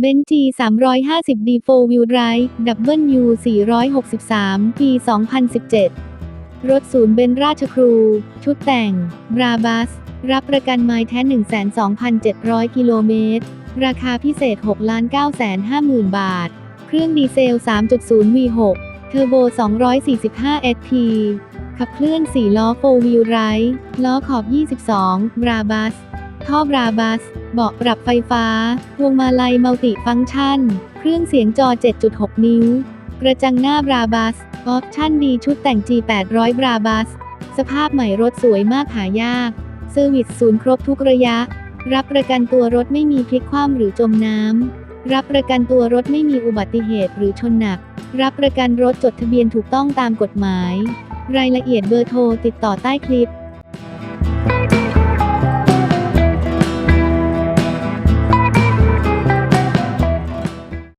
เบนจี350 d 4 Wheel Drive W 463 ปี 2017 รถศูนย์เบนราชครู ชุดแต่ง บราบัส รับประกันไม้แท้ 12,700 กิโลเมตร ราคาพิเศษ 6 950,000 บาท เครื่องดีเซล 3.0 V6 เทอร์โบ 245 SP ขับเคลื่อน 4 ล้อ 4 Wheel Drive ล้อขอบ 22 บราบัส ท่อบราบัส เบาะปรับไฟฟ้า พวงมาลัยมัลติฟังก์ชัน เครื่องเสียงจอ 7.6 นิ้ว กระจังหน้าบราบัส ออปชั่นดีชุดแต่ง G800 บราบัส สภาพใหม่รถสวยมากหายากเซอร์วิสศูนย์ครบทุกระยะ รับประกันตัวรถไม่มีพลิกคว่ำหรือจมน้ำ รับประกันตัวรถไม่มีอุบัติเหตุหรือชนหนัก รับประกันรถจดทะเบียนถูกต้องตามกฎหมาย รายละเอียดเบอร์โทรติดต่อใต้คลิป